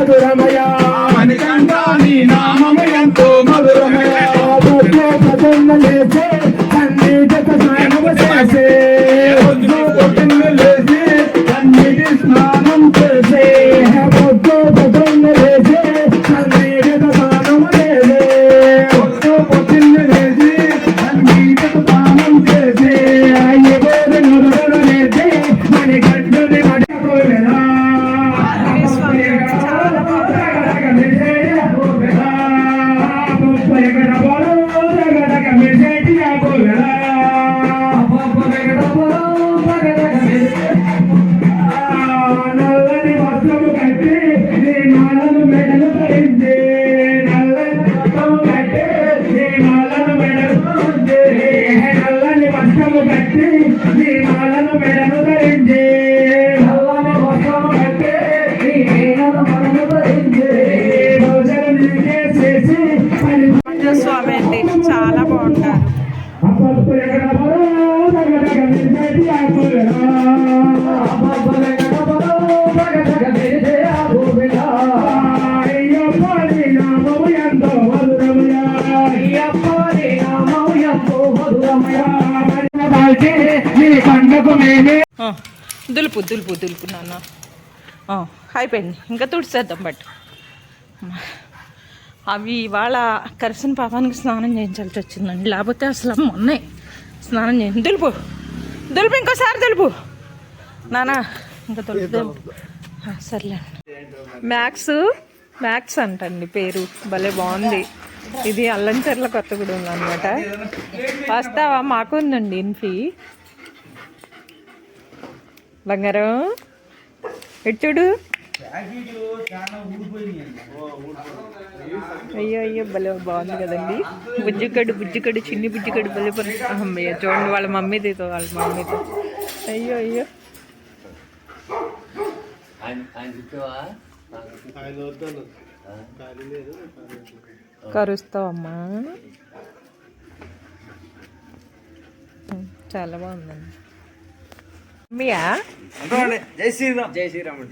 మధురమయ మణికంఠ నీ నామ కట్టి నీ మాలను మెడలు ధరించి. నల్లని వస్త్రము నీ మనను భోజనం నీకే చేసి స్వామి అండి చాలా బాగుంటారు. ఎంతో. పండకు మేమే. దులుపు దులుపు దులుపు నాన్న. అయిపోయింది. ఇంకా తుడిచేద్దాం బట్. అవి ఇవాళ కరిసిన పాపానికి స్నానం చేయించాల్సి వచ్చిందండి. లేకపోతే అసలు మొన్నే స్నానం చేయండి దులుపు. దులుపు ఇంకోసారి దులుపు. నానా ఇంకా దులుపు సర్లే. మ్యాక్స్ మ్యాక్స్ అంటండి పేరు. భలే బాగుంది. ఇది అల్లంచెర్ల కొత్తగూడెం అనమాట వస్తావా? మాకు ఉందండి ఇన్ఫీ బంగారం. ఎటు చూడు. అయ్యో అయ్యో భలే బాగుంది కదండి. బుజ్జిగడ్డు బుజ్జిగడ్డు చిన్ని బుజ్జిగడ్డు భలే పని అమ్మయ్య చూడండి వాళ్ళ మమ్మీదితో వాళ్ళ మమ్మీతో అయ్యో అయ్యో. కరుస్తావమ్మా? చాలా బాగుందండి. మమ్మీయా జై శ్రీరామ్. జై శ్రీరామ్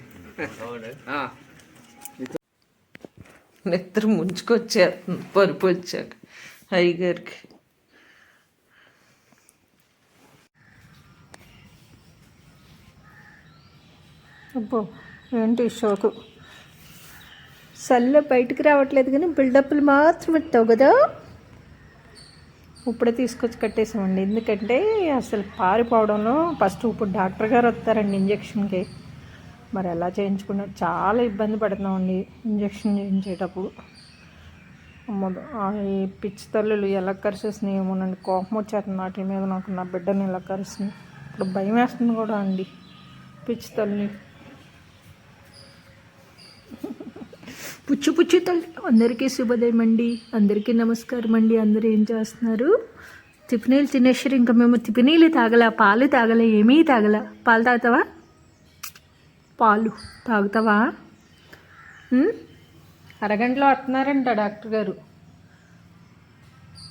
నిద్ర ముంచుకొచ్చేస్తుంది పరుపు వచ్చాక. అయ్యగారికి అబ్బో ఏంటి షోకు? సల్లో బయటికి రావట్లేదు కానీ బిల్డప్లు మాత్రం ఇస్తావు కదా. ఇప్పుడే తీసుకొచ్చి కట్టేసామండి ఎందుకంటే అసలు పారిపోవడంలో ఫస్ట్ ఇప్పుడు డాక్టర్ గారు వస్తారండి ఇంజక్షన్కి. మరి ఎలా చేయించుకున్నా చాలా ఇబ్బంది పడుతున్నామండి ఇంజక్షన్ చేయించేటప్పుడు. ఈ పిచ్చి తల్లులు ఎలా కరిసేసినాయి ఏమోనండి కోపం వచ్చేస్తుంది వాటి మీద నాకు నా బిడ్డని ఎలా కరిసినాయి ఇప్పుడు భయం వేస్తుంది కూడా అండి. పిచ్చి తల్లి పుచ్చు పుచ్చు తల్లి అందరికీ శుభోదయం అండి. అందరికీ నమస్కారం అండి. అందరూ ఏం చేస్తున్నారు? తిపినీళ్ళు తినేసారు ఇంకా మేము తిపినీళ్ళు తాగల పాలు తాగల ఏమీ తాగల. పాలు తాగుతావా? పాలు తాగుతావా? అరగంటలో వస్తున్నారంట డాక్టర్ గారు.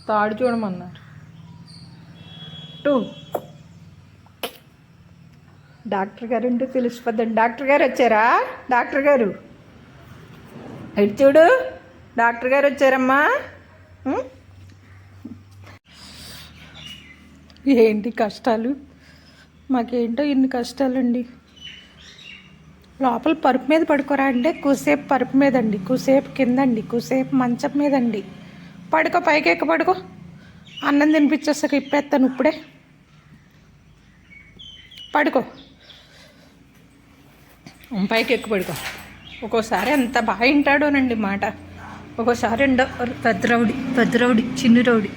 తాడు చూడమన్నారు. టూ. డాక్టర్ గారు అంటే తెలిసిపోద్దండి. డాక్టర్ గారు వచ్చారా? డాక్టర్ గారు. ఇటు చూడు డాక్టర్ గారు వచ్చారమ్మా? ఏంటి కష్టాలు? మాకేంటో ఇన్ని కష్టాలండి. లోపల పరుపు మీద పడుకోరా అంటే కూసేపు పరుపు మీద అండి కూసేపు కిందండి. కూసేపు మంచం మీదండి. పడుకో పైకి ఎక్క పడుకో. అన్నం తినిపించేసాక ఇప్పేస్తాను ఇప్పుడే. పడుకో. పైకి ఎక్కు పడుకో. ఒక్కోసారి ఎంత బాగా వింటాడోనండి మాట. ఒక్కోసారి ఉండవు పెద్ద రౌడి పెద్ద రౌడి చిన్న రౌడి.